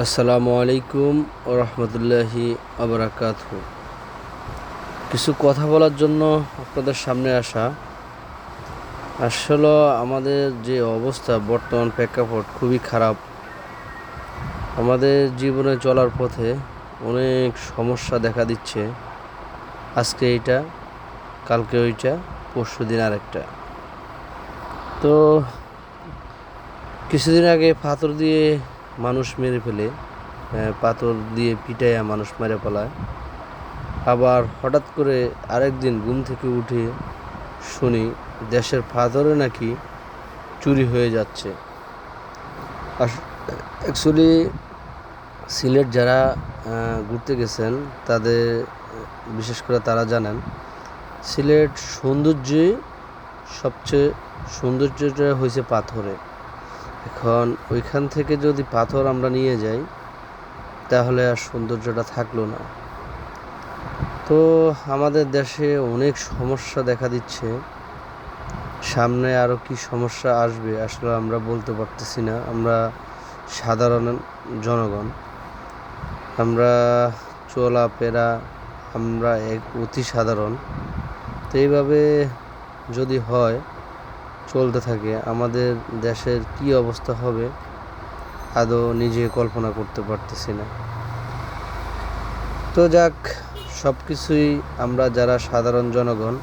আসসালামু আলাইকুম রহমতুল্লাহি আবরাকাত কিছু কথা বলার জন্য আপনাদের সামনে আসা। আসলে আমাদের যে অবস্থা, বর্তমান প্রেক্ষাপট খুবই খারাপ। আমাদের জীবনে চলার পথে অনেক সমস্যা দেখা দিচ্ছে। আজকে এইটা, কালকে ওইটা, পরশু দিন আরেকটা। তো, কিছুদিন আগে পাথর দিয়ে মানুষ মেরে ফেলে পাথর দিয়ে পিটাইয়া মানুষ মেরে ফেলায়। আবার হঠাৎ করে আরেকদিন ঘুম থেকে উঠে শুনি দেশের পাথরে নাকি চুরি হয়ে যাচ্ছে। অ্যাকচুয়ালি সিলেট যারা ঘুরতে গেছেন, তাদের, বিশেষ করে তারা জানেন, সিলেট সৌন্দর্যে সবচেয়ে সৌন্দর্যটা হয়েছে পাথরে। এখন ওইখান থেকে যদি পাথর আমরা নিয়ে যাই, তাহলে আর সৌন্দর্যটা থাকল না। তো আমাদের দেশে অনেক সমস্যা দেখা দিচ্ছে। সামনে আরও কি সমস্যা আসবে আসলে আমরা বলতে পারতেছি না। আমরা সাধারণ জনগণ। আমরা চলাফেরা আমরা এক অতি সাধারণ। তো এইভাবে যদি হয় চলতে থাকে, আমাদের দেশের কি অবস্থা হবে, আদৌ নিজে কল্পনা করতে পারতেছি না। তো যাক সব কিছুই আমরা যারা সাধারণ জনগণ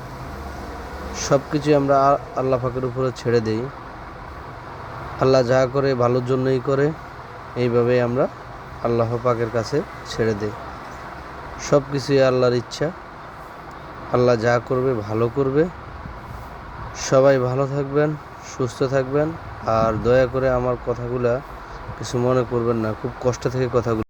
সব কিছুই আমরা আল্লাহ পাকের উপরে ছেড়ে দেই। আল্লাহ যা করে ভালোর জন্যই করে, এইভাবেই আমরা আল্লাহ পাকের কাছে ছেড়ে দেই। সব কিছুই আল্লাহর ইচ্ছা। আল্লাহ যা করবে ভালো করবে। সবাই ভালো থাকবেন, সুস্থ থাকবেন আর দয়া করে আমার কথাগুলা কিছু মনে করবেন না, খুব কষ্ট থেকে কথাগুলো